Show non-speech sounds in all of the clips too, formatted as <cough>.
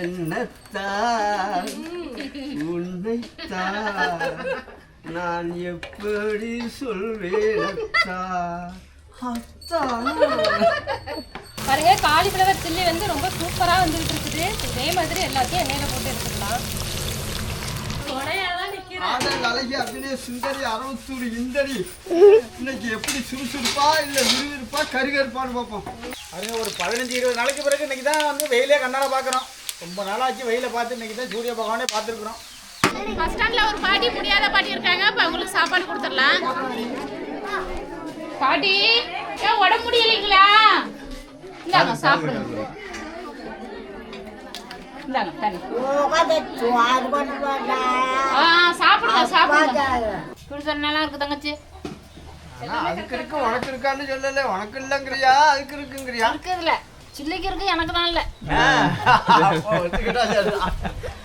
என்னத்தான்? உன்னைத்தான் நான் எப்படி சொல்வேன் அத்தா. அத்தா பாருங்க காலிஃப்ளவர் சில்லி வந்து ரொம்ப சூப்பரா வந்துட்டு இருக்குது. இதே மாதிரி எல்லாத்தையும் எண்ணெயில போட்டு எடுத்துக்கலாம். இன்னைக்கு எப்படி சுறுசுறுப்பா இல்ல விறுவிறுப்பா கருகருப்பான்னு பார்ப்போம். அதுங்க ஒரு பதினஞ்சு இருபது நாளைக்கு பிறகு இன்னைக்கு தான் வந்து வெயிலே கண்ணால பார்க்குறோம். ரொம்ப நாளாச்சு வெயிலை பார்த்து இன்னைக்கு தான் சூரிய பகவானே பார்த்துருக்குறோம். பஸ் ஸ்டாண்ட்ல ஒரு பாட்டி முடியாத பாட்டி இருக்காங்க. அப்ப அவங்களுக்கு சாப்பாடு கொடுத்துடலாம். பாட்டி ஏன் உடம்பு முடியலைங்களா? இந்தாங்க சாப்பிடுங்க இந்தாங்க தண்ணி. ஆ சாப்பிடுங்க சாப்பிடுங்க. நல்லா இருக்கு தங்கச்சி. ஆனா அதுக்கு இருக்கு உனக்கு இருக்கான்னு சொல்லல உனக்கு இல்லைங்கிறியா? அதுக்கு இருக்குங்கிறியா? இருக்குதுல சில்லிக்கு இருக்கு எனக்கு தான் இல்லை. <laughs>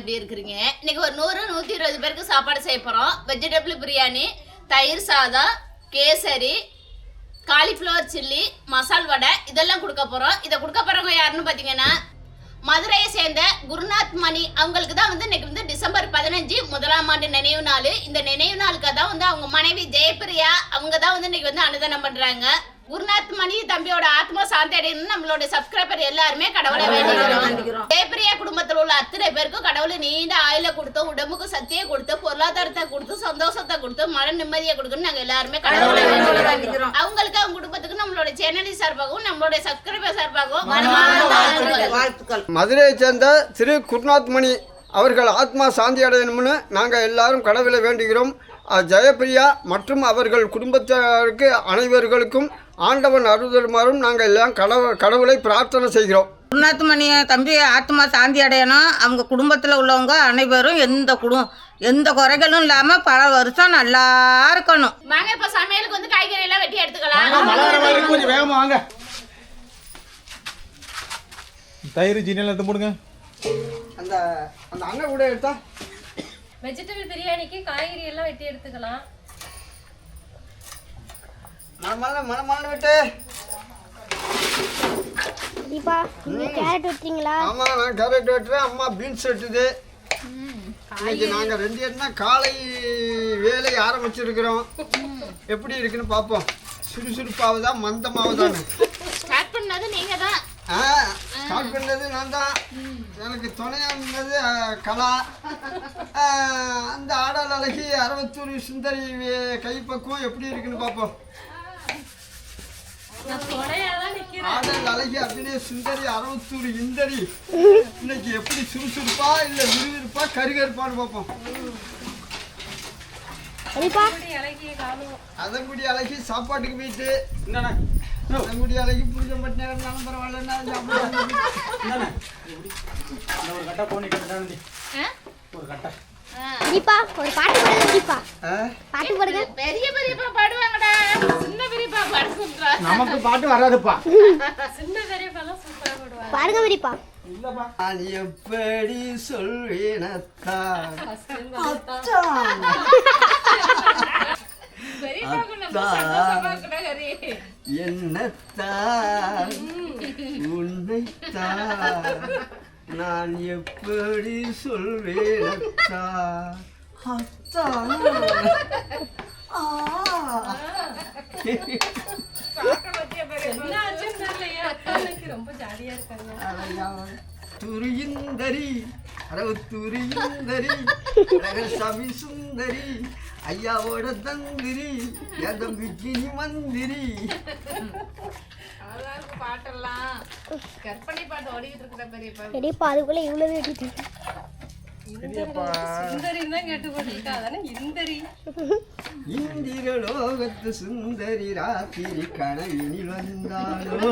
எப்படி இருக்கிறீங்க. இன்னைக்கு ஒரு நூறு நூற்றி இருபது பேருக்கு சாப்பாடு செய்ய போகிறோம் வெஜிடபிள் பிரியாணி தயிர் சாதம் கேசரி காலிஃப்ளவர் சில்லி மசால் வடை இதெல்லாம் கொடுக்க போகிறோம் இதை கொடுக்க போகிறவங்க யாருன்னு பார்த்தீங்கன்னா மதுரையை சேர்ந்த குருநாத் மணி அவங்களுக்கு தான் வந்து இன்னைக்கு வந்து டிசம்பர் பதினஞ்சு முதலாம் ஆண்டு நினைவு நாள். இந்த நினைவு நாளுக்கு தான் வந்து அவங்க மனைவி ஜெயபிரியா அவங்க தான் வந்து இன்னைக்கு வந்து அன்னதானம் பண்றாங்க. குருநாத் மணி தம்பியோட ஆத்மா சாந்தி அடையணும்னு நம்மளோட சப்ஸ்கிரைபர் எல்லாருமே கடவுளை வேண்டிக்கிறோம். ஜெயபிரியா குடும்பத்தில் உள்ள அத்தனை பேருக்கும் கடவுளை நீண்ட ஆயுள கொடுத்து உடம்புக்கு சக்தியை கொடுத்து பொருளாதாரத்தை கொடுத்து சந்தோஷத்தை கொடுத்து மன நிம்மதியை கொடுக்கணும் நாங்க எல்லாருமே கடவுளை வேண்டிக்கிறோம். அவங்களுக்கு அவங்க குடும்பத்துக்கு நம்மளோட சேனலி சார்பாகவும் நம்மளோட சப்ஸ்கிரைபர் சார்பாகவும் மதுரையை சேர்ந்த திரு குருநாத் மணி அவர்கள் ஆத்மா சாந்தி அடையணும்னு நாங்கள் எல்லாரும் கடவுளை வேண்டுகிறோம். அஹ் ஜெயப்பிரியா மற்றும் அவர்கள் குடும்பத்தாருக்கு அனைவர்களுக்கும் ஆண்டவன் அருள்தருமாறும் நாங்கள் எல்லாம் கடவுள் கடவுளை பிரார்த்தனை செய்கிறோம். குருநாத் மணி தம்பி ஆத்மா சாந்தி அடையணும். அவங்க குடும்பத்தில் உள்ளவங்க அனைவரும் எந்த குடும் எந்த குறைகளும் இல்லாமல் பல வருஷம் நல்லா இருக்கணும். வாங்க இப்ப சமையலுக்கு வந்து காய்கறி எல்லாம் வெட்டி எடுத்துக்கலாம். தயிர் ஜீனியெல்லாம் எடுத்து போடுங்க. அந்த அந்த அண்ணன் கூட எடுத்தா? வெஜிடபிள் பிரியாணிக்கு காய்கறி எல்லாம் வெட்டி எடுத்துக்கலாம். மலமல்ல மலமல்ல விட்டு. தீபா நீங்க கேரட் வெட்டீங்களா ஆமாம் நான் கேரட் வெட்டுறேன். அம்மா பீன்ஸ் வெட்டுது. இன்னைக்கு நாங்கள் ரெண்டு பேரும் தான் காலை வேலை ஆரம்பிச்சிருக்கிறோம். எப்படி இருக்குன்னு பார்ப்போம். சுறுசுறுப்பாகுதா மந்தமாகுதான்னு ஸ்டார்ட் பண்ணது நீங்க தான் ஆ. ஸ்டார்ட் பண்ணது நான் தான். எனக்கு துணையாக இருந்தது கலா. அந்த ஆடல் அழகி அறுபத்தூர் சுந்தரி கைப்பக்குவம் எப்படி இருக்குன்னு பார்ப்போம். ஆடல் அழகி அப்படியே சுந்தரி அறுபத்தூர் இந்தரி. இன்னைக்கு எப்படி சுறுசுறுப்பா இல்லை விறுவிறுப்பா கருகருப்பான்னு பார்ப்போம். அதங்குடி அழகி சாப்பாட்டுக்கு போயிட்டு அதங்குடி இருந்தாலும் பரவாயில்லன்னா சாப்பிடுவாங்க ஒரு கட்டை போனிட்டு ஒரு கட்டை தீபா ஒரு பாட்டு பாடுங்க? பாட்டு பாடுங்க பெரிய பெரியப்பா பாடுவாங்கடா. சின்ன பெரியப்பா பாட சொல்றா. நமக்கு பாட்டு வராதுப்பா. சின்ன சூப்பரா போடுவாங்க பாடுங்க நான் எப்படி சொல்வேனத்தா என்னத்தான் உன்னைத்தான் நான் எப்படி சொல்வேனத்தா அத்தா ஆ. ரொம்ப ஜாலியா இருக்காங்க. துரியுந்தரி அரவு துரியுந்தரி ரகசாமி சுந்தரி ஐயாவோட தந்திரி என் தம்பிக்கு நீ மந்திரி பாட்டெல்லாம். கற்பனை பாட்டு ஓடிக்கிட்டு இருக்கிற பெரியப்பா. பெரியப்பா அதுக்குள்ள இவ்வளவு இந்திரலோகத்து சுந்தரி. ராத்திரி கனவினில் வந்தாளோ?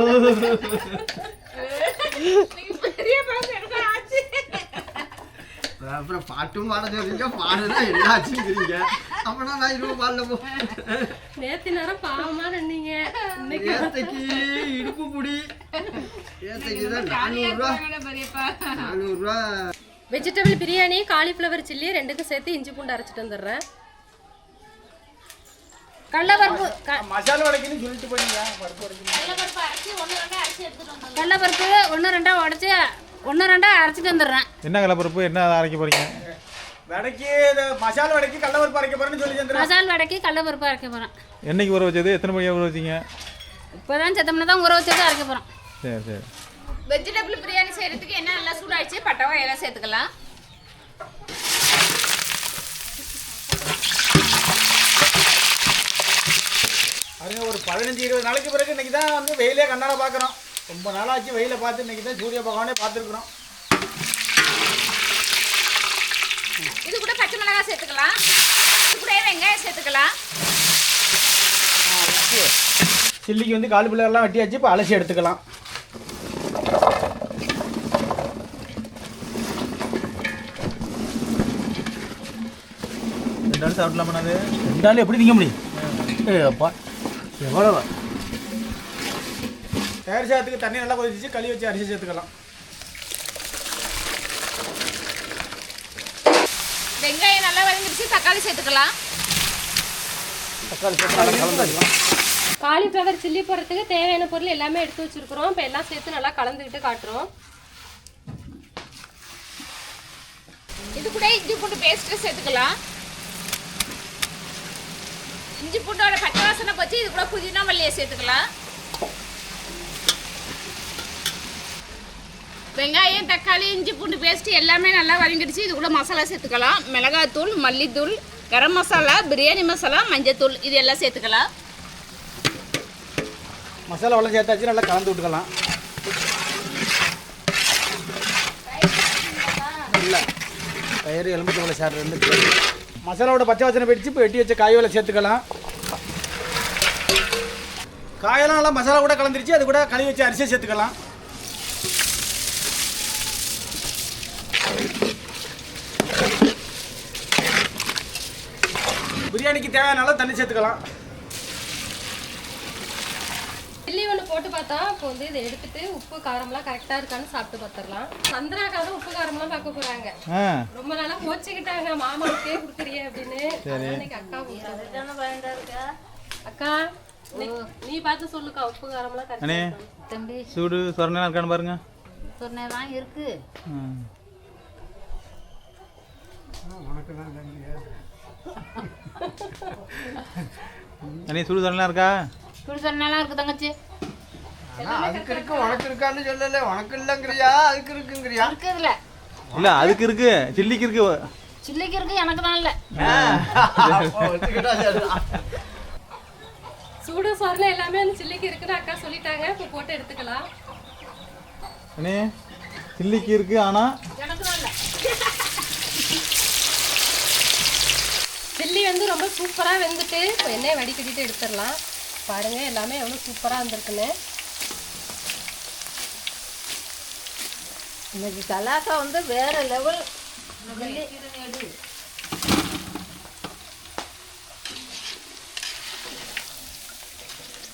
அப்புறம் பாட்டும் பாட சொல்றீங்க பாடுனா என்னாச்சுங்கிறீங்க அப்புறம் நான் இருபது பாடல நேத்து நேரம் பாவமா நின்னீங்க. இன்னைக்கு ஏத்தைக்கு இடுப்பு புடி. ஏத்தைக்கு தான் நானூறுரூவா நானூறுரூவா வெஜிடபிள் பிரியாணி காலிஃப்ளவர் சில்லி ரெண்டுக்கும் சேர்த்து இஞ்சி பூண்டு அரைச்சிட்டு வந்துடுறேன். கடலப்பருப்பு மசாலா வடைக்குன்னு சொல்லிட்டு போனீங்க கடலைப்பருப்பு அரைச்சி ஒன்று ரெண்டு அரைச்சி எடுத்துட்டு வந்துடுறோம் கடலப்பருப்பு ஒன்று ரெண்டா உடச்சி ஒன்று ரெண்டா அரைச்சிட்டு வந்துடுறேன். என்ன கடலப்பருப்பு? என்ன அரைக்க போறீங்க? வடைக்கு மசாலா வடைக்கு கடல பருப்பு அரைக்க போறேன்னு சொல்லி மசால் வடைக்கு கடலப்பருப்பு அரைக்க போகிறேன் என்னைக்கு ஊற வச்சது? எத்தனை மணி ஊற வச்சீங்க? இப்போ தான் செத்தம்னா தான் ஊற வச்சது அரைக்க போகிறோம் சரி சரி. வெஜிடபிள் பிரியாணி செய்யறதுக்கு என்ன நல்லா சூடாயிடுச்சு? பட்டை வகையெல்லாம் சேர்த்துக்கலாம். பாருங்க ஒரு பதினஞ்சு இருபது நாளைக்கு பிறகு இன்னைக்கு தான் வந்து வெயிலே கண்ணால பார்க்குறோம். ரொம்ப நாளாச்சு வெயிலை பார்த்து இன்னைக்கு தான் சூரிய பகவானே பார்த்துருக்குறோம். இது கூட பச்சை மிளகாய் சேர்த்துக்கலாம். இது கூட வெங்காயம் சேர்த்துக்கலாம். சில்லிக்கு வந்து காலிஃப்ளவர்லாம் வெட்டியாச்சு இப்போ அலசி எடுத்துக்கலாம். ரெண்டு நாள் சாப்பிடலாமா அது ரெண்டு நாள் எப்படி திங்க முடியும்? ஏ அப்பா. எவ்வளோ தயார் சாதத்துக்கு தண்ணி நல்லா கொதிச்சு களி வச்சு அரிசி சேர்த்துக்கலாம். வெங்காயம் நல்லா வதங்கிடுச்சு தக்காளி சேர்த்துக்கலாம். தக்காளி சேர்த்து காலிஃப்ளவர் சில்லி போடுறதுக்கு தேவையான பொருள் எல்லாமே எடுத்து வச்சிருக்கிறோம். இப்போ எல்லாம் சேர்த்து நல்லா கலந்துக்கிட்டு காட்டுறோம். இது கூட இஞ்சி பூண்டு பேஸ்ட்டு சேர்த்துக்கலாம். இஞ்சி பூண்டோட பச்சை வாசனை போச்சு இது கூட புதினா மல்லியை சேர்த்துக்கலாம். வெங்காயம் தக்காளி இஞ்சி பூண்டு பேஸ்ட் எல்லாமே நல்லா வதங்கிடுச்சு. இது கூட மசாலா சேர்த்துக்கலாம். மிளகாத்தூள் மல்லித்தூள் கரம் மசாலா பிரியாணி மசாலா மஞ்சத்தூள் இது எல்லாம் சேர்த்துக்கலாம். மசாலா வெள்ளம் சேர்த்தாச்சு? நல்லா கலந்து விட்டுக்கலாம். இல்லை. பயிறு எலும்புத்தோலை சார் ரெண்டு மசாலாவோட பச்சை வாசனை போயிடுச்சு. இப்போ வெட்டி வச்ச காய்களை சேர்த்துக்கலாம். காயெல்லாம் நல்லா மசாலா கூட கலந்துருச்சு அது கூட கழுவி வச்ச அரிசியை சேர்த்துக்கலாம். பிரியாணிக்கு தேவையான அளவு தண்ணி சேர்த்துக்கலாம். சில்லி ஒன்று போட்டு பார்த்தா இப்போ வந்து இதை எடுத்துட்டு உப்பு காரம்லாம் கரெக்டாக இருக்கான்னு சாப்பிட்டு பார்த்துடலாம். சந்திராக்கா தான் உப்பு காரம்லாம் பார்க்க போகிறாங்க ரொம்ப நாளா கோச்சிக்கிட்டாங்க மாமாவுக்கே கொடுக்குறியே அப்படின்னு. அதான் இன்னைக்கு அக்கா. அக்கா நீ பார்த்து சொல்லுக்கா உப்பு காரம்லாம் அண்ணே தம்பி. சூடு சொரணை இருக்கான்னு பாருங்க. சொன்னேன் தான் இருக்கு ம். அண்ணே சூடு சொரணை இருக்கா? இப்படி சொன்னாலாம் இருக்கு தங்கச்சி. அதுக்கு இருக்கு உனக்கு இருக்கான்னு சொல்லல. உனக்கு இல்லைங்கிறியா? அதுக்கு இருக்குங்கிறியா? இருக்குதுல இல்லை அதுக்கு இருக்கு. சில்லிக்கு இருக்கு. சில்லிக்கு இருக்கு எனக்கு தான் இல்லை. சூடு சொரணை எல்லாமே அந்த சில்லிக்கு இருக்குன்னு அக்கா சொல்லிட்டாங்க. இப்போ போட்டு எடுத்துக்கலாம். அண்ணே சில்லிக்கு இருக்கு இல்லை சில்லி வந்து ரொம்ப சூப்பராக வெந்துட்டு இப்போ எண்ணெயை வடிகட்டிட்டு எடுத்துடலாம். பாருங்க எல்லாமே எவ்வளோ சூப்பராக வந்திருக்குன்னு. இன்னைக்கு கலாக்கா வந்து வேற லெவல்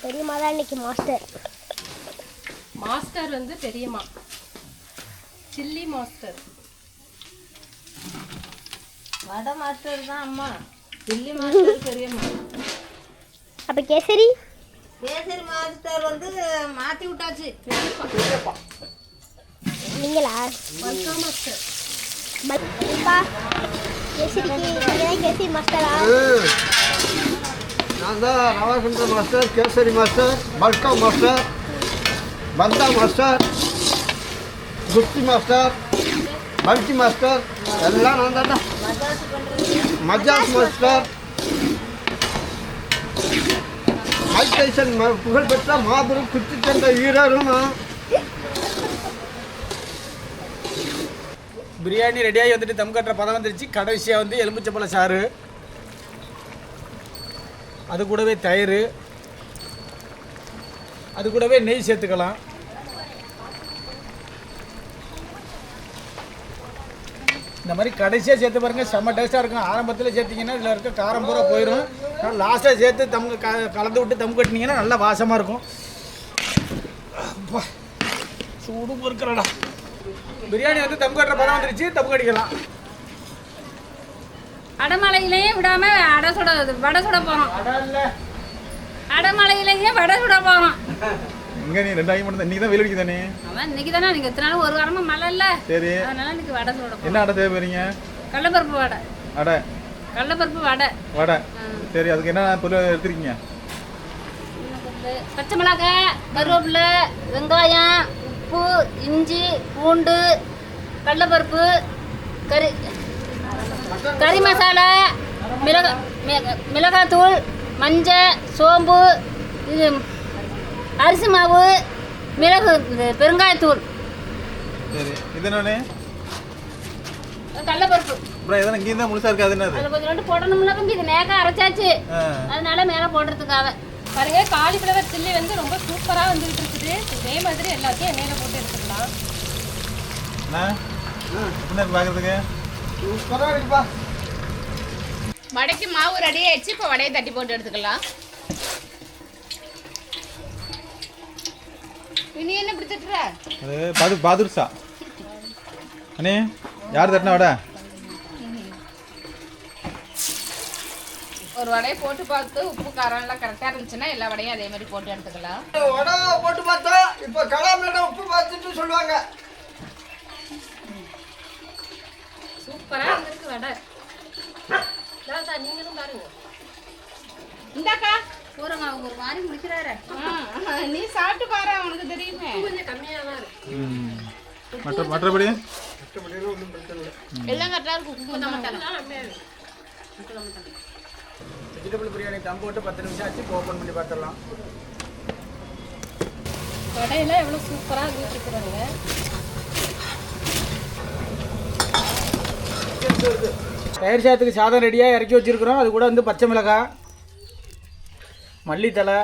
பெரியம்மா தான் இன்னைக்கு மாஸ்டர். மாஸ்டர் வந்து பெரியம்மா. Chilli master. வடை மாஸ்டர் தான் அம்மா. தில்லி மாஸ்டர் பெரியம்மா. அப்போ கேசரி? கேசரி மாஸ்டர் வந்து மாற்றி விட்டாச்சு. நீங்களா? மல்கா மாஸ்டர். நீங்கள் தான் கேசரி மாஸ்டரா? ம். ரவாசந்திர மாஸ்டர் கேசரி மாஸ்டர் பல்கா மாஸ்டர் பந்தா மாஸ்டர் குஸ்தி மாஸ்டர் பல்கி மாஸ்டர் எல்லாம் நான் தான். மஜாஸ் மாஸ்டர். மைக் டைசன் புகழ்பெற்ற மாபெரும் குத்துச்சண்டை வீரரும். பிரியாணி ரெடியாகி வந்துட்டு தம் கட்டுற பதம் வந்துருச்சு. கடைசியாக வந்து எலுமிச்சப்பழ சாறு. அது கூடவே தயிர் அது கூடவே நெய் சேர்த்துக்கலாம். இந்த மாதிரி கடைசியாக சேர்த்து பாருங்க செம்ம டேஸ்ட்டாக இருக்கும். ஆரம்பத்தில் சேர்த்திங்கன்னா இதில் இருக்க காரம் பூரா போயிடும் லாஸ்ட்டாக சேர்த்து தம் க கலந்து விட்டு தம் கட்டினீங்கன்னா நல்லா வாசமாக இருக்கும். அப்பா, சூடு பொறுக்கிறடா பிரியாணி வந்து தம் கட்டுற படம் வந்துருச்சு தம் கட்டிக்கலாம். அடமலையிலேயே விடாம அடை சுட வடை சுட போறோம். அடா இல்லை. அடமலையிலேயே வடை சுட போறோம். இங்கே நீ ரெண்டாயிரம் மட்டும் தான் நீ தான் வெயில் அடிக்கு தானே அவன் இன்னைக்கு தானே நீங்க எத்தனை நாள்? ஒரு வாரமா மழை இல்ல. சரி. அதனால இன்னைக்கு வடை சுட போறோம். என்ன அடை தேவை போறீங்க? கடலப்பருப்பு வடை. அடை. கடலப்பருப்பு வடை. வடை. சரி அதுக்கு என்ன பொருள் எடுத்துருக்கீங்க? பச்சை மிளகாய் கருவேப்பிலை வெங்காயம் உப்பு இஞ்சி பூண்டு கடலப்பருப்பு கறி. கறி மசாலா மிளகா மி- மிளகாத்தூள் மஞ்சள் சோம்பு இது அரிசி மாவு மிளகு இது பெருங்காயத்தூள். சரி இது என்னண்ணே? கடலப்பருப்பு. அப்புறம் எதனா இங்கே தான் முழுசாக இருக்காது என்னது? அதில் கொஞ்சம் ரெண்டு போடணும்ல தம்பி இது நேக்கா அரைச்சாச்சு. அதனால மேலே போடுறதுக்காக. பாருங்க காலிஃப்ளவர் சில்லி வந்து ரொம்ப சூப்பரா வந்துகிட்டு இருக்குது இதே மாதிரி எல்லாத்தையும் எண்ணெயில போட்டு எடுத்துக்கலாம். என்ன வடைக்கு மாவு ரெடி ஆயிடுச்சு இப்போ வடையை தட்டி போட்டு எடுத்துக்கலாம். நீ என்ன இப்படி திட்டுற? அது பாது பாதுர்ஷா அண்ணே யார் தட்டினா வடை? ஒரு வடையை போட்டு பார்த்து உப்பு காரம் எல்லாம் கரெக்டாக இருந்துச்சுன்னா எல்லா வடையும் அதே மாதிரி போட்டு எடுத்துக்கலாம். வடை போட்டு பார்த்தா இப்போ கலாமில் உப்பு பார்த்துட்டு சொல்லுவாங்க. சூப்பரா வந்திருக்கு வடை. தாத்தா நீங்களும் பாருங்க. இந்தாக்கா. பூரங்க அவங்க ஒரு மாதிரி முடிக்கிறாரு. நீ சாப்பிட்டு பாரு உனக்கு தெரியுமே. கொஞ்சம் கம்மியா தான் இருக்கு. மற்ற மற்றபடி? எல்லாம் கரெக்டாக இருக்கும் உப்பு தான் மாட்டாங்க வெஜிடபிள் பிரியாணி தம் போட்டு பத்து நிமிஷம் ஆச்சு ஓப்பன் பண்ணி பார்த்துடலாம் வடையெல்லாம் எவ்வளவு சூப்பரா வந்துட்டு தயிர் சாதத்துக்கு சாதம் ரெடியாக இறக்கி வச்சிருக்கிறோம். அது கூட வந்து பச்சை மிளகாய் மல்லித்தலை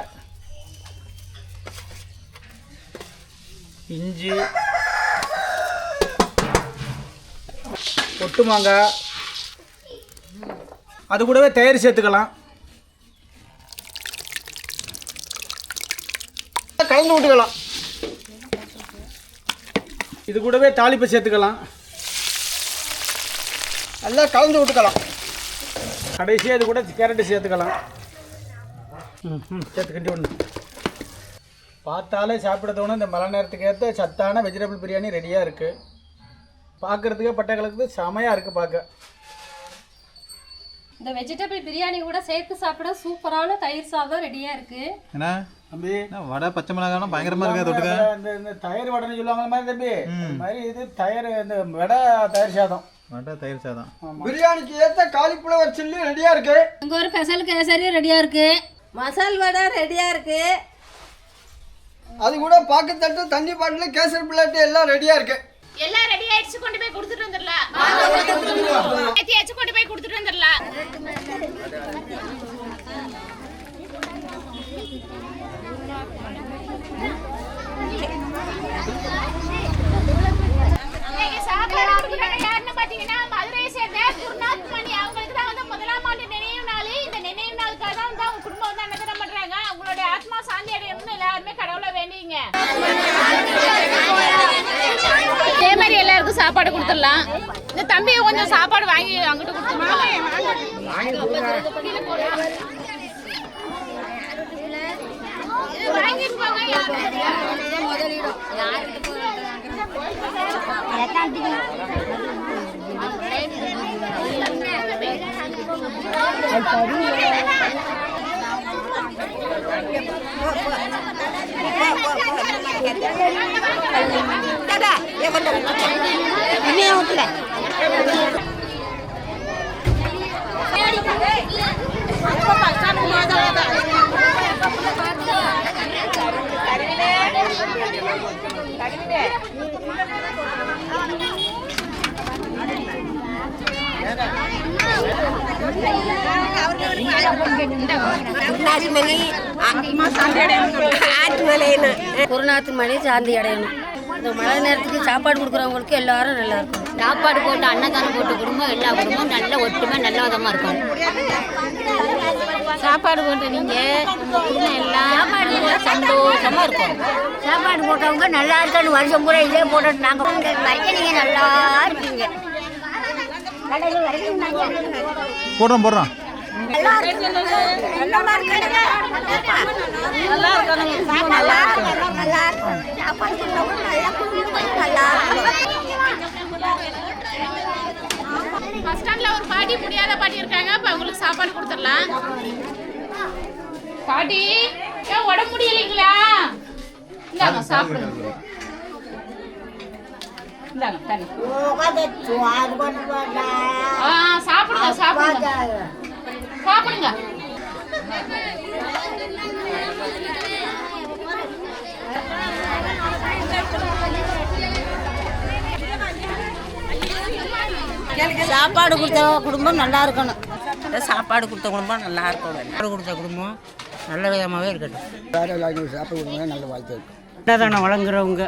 இஞ்சி ஒட்டு மாங்காய். அது கூடவே தயிர் சேர்த்துக்கலாம். கலந்து விட்டுக்கலாம். இது கூடவே தாளிப்பை சேர்த்துக்கலாம். நல்லா கலந்து விட்டுக்கலாம். கடைசியாக இது கூட கேரட்டு சேர்த்துக்கலாம். ம் ம் சேர்த்துக்கிட்டு ஒன்று பார்த்தாலே சாப்பிட தோணும். இந்த மழை நேரத்துக்கு ஏற்ற சத்தான வெஜிடபிள் பிரியாணி ரெடியாக இருக்குது பார்க்குறதுக்கே பட்டை கலக்குது. செமையாக இருக்குது பார்க்க. இந்த வெஜிடபிள் பிரியாணி கூட சேர்த்து சாப்பிட சூப்பரான தயிர் சாதம் ரெடியா இருக்கு. என்ன? தம்பி. என்ன வடை பச்சை மிளகாலாம் பயங்கரமாக இருக்கா தொட்டுக்க? இந்த இந்த தயிர் வடைன்னு சொல்லுவாங்க மாதிரி தம்பி. அது மாதிரி இது தயிர் இந்த வடை தயிர் சாதம். வடை தயிர் சாதம். பிரியாணிக்கு ஏற்ற காலிஃப்ளவர் சில்லி ரெடியாக இருக்கு. அங்கே ஒரு ஸ்பெஷல் கேசரி ரெடியாக இருக்கு. மசால் வடை ரெடியாக இருக்குது அது கூட பாக்கத்தட்டு தண்ணி பாட்டில் கேசரி பிள்ளாட்டு எல்லாம் ரெடியாக இருக்கு. எல்லாம் ரெடி ஆயிடுச்சு கொண்டு போய் கொடுத்துட்டு வந்துடலாம். ஏத்தியாச்சும் கொண்டு போய் கொடுத்துட்டு வந்துடலாம் சாப்பாடு கொடுக்குறாங்க யாருன்னு பாத்தீங்கன்னா மதுரையை சேர்ந்த குருநாத் மணி அவங்களுக்கு தான் வந்து முதலாம் ஆண்டு நினைவு நாள் இந்த நினைவு நாளுக்காக தான் வந்து அவங்க குடும்பம் வந்து அன்னதானம் பண்றாங்க அவங்களுடைய ஆத்மா சாந்தி அடையணும்னு எல்லாருமே கடவுளை வேண்டிங்க. இதே மாதிரி எல்லாருக்கும் சாப்பாடு கொடுத்துடலாம். இந்த தம்பியை கொஞ்சம் சாப்பாடு வாங்கி அங்கிட்டு দাদা এখন আমি উঠলে கருவிலே கொடுத்துருவோம் வாங்கிட்டு போங்க குருநாத்து மணி சாந்தி அடையணும். இந்த மழை நேரத்துக்கு சாப்பாடு கொடுக்குறவங்களுக்கு எல்லாரும் நல்லா இருக்கும் சாப்பாடு போட்டு அன்னதானம் போட்டு குடும்பம் எல்லா குடும்பமும் நல்ல ஒற்றுமை நல்ல விதமாக இருக்கும் சாப்பாடு போட்டு நீங்கள் குடும்பம் எல்லாம் சந்தோஷமாக இருக்கும் சாப்பாடு போட்டவங்க நல்லா இருக்கணும் வருஷம் பூரா இதே போட்டு நாங்கள் வரைக்கும் நீங்கள் நல்லா இருக்கீங்க போடுறோம் போடுறோம். பஸ் ஸ்டாண்ட்ல ஒரு பாட்டி முடியாத பாட்டி இருக்காங்க அப்ப அவங்களுக்கு சாப்பாடு கொடுத்துடலாம் பாட்டி ஏன் உடம்பு முடியலைங்களா இந்தாங்க சாப்பிடுங்க இந்தாங்க தண்ணி ஆ சாப்பிடுங்க. சாப்பிடுங்க சாப்பிடுங்க. சாப்பாடு கொடுத்த குடும்பம் நல்லா இருக்கணும். சாப்பாடு கொடுத்த குடும்பம் நல்லா இருக்கணும். சாப்பாடு கொடுத்த குடும்பம் நல்ல விதமாகவே இருக்கட்டும். அன்னதானம் வழங்குறவங்க.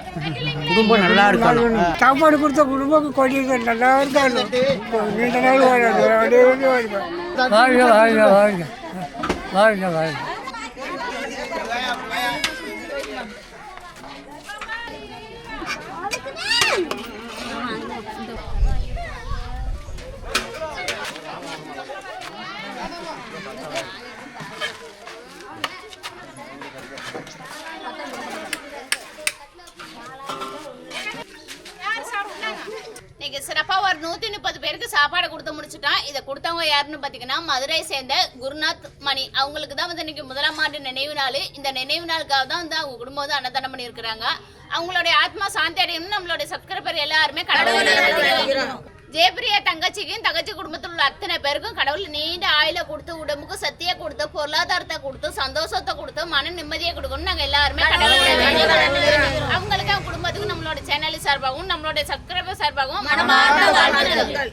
குடும்பம் நல்லா இருக்கணும். சாப்பாடு கொடுத்த குடும்பம் கொடிகள் நல்லா இருக்கணும். நீண்ட நாள் வாழ்க வாழ்க வாழ்க. வாழ்க வாழ்க இன்னைக்கு சிறப்பா ஒரு நூத்தி முப்பது பேருக்கு முடிச்சுட்டோம் இதை கொடுத்தவங்க யாருன்னு பாத்தீங்கன்னா மதுரையை சேர்ந்த குருநாத் மணி. அவங்களுக்கு தான் வந்து இன்னைக்கு முதலாம் ஆண்டு நினைவு நாள். இந்த நினைவு நாளுக்காக தான் வந்து அவங்க குடும்பம் வந்து அன்னதானம் பண்ணியிருக்கிறாங்க. அவங்களுடைய ஆத்மா சாந்தி அடையணும்னு நம்மளுடைய சப்ஸ்கிரைபர் எல்லாருமே கடவுள் ஜெயபிரியா தங்கச்சிக்கும் தங்கச்சி குடும்பத்தில் உள்ள அத்தனை பேருக்கும் கடவுள் நீண்ட ஆயுள கொடுத்து உடம்புக்கு சத்தியை கொடுத்து பொருளாதாரத்தை கொடுத்து சந்தோஷத்தை கொடுத்து மன நிம்மதியை கொடுக்கணும் நாங்க எல்லாருமே. அவங்களுக்கு அவங்க குடும்பத்துக்கும் நம்மளோட சேனல் சார்பாகவும் நம்மளோட சப்ஸ்கிரைபர் சார்பாகவும் மனமார்ந்த வாழ்த்துக்கள்.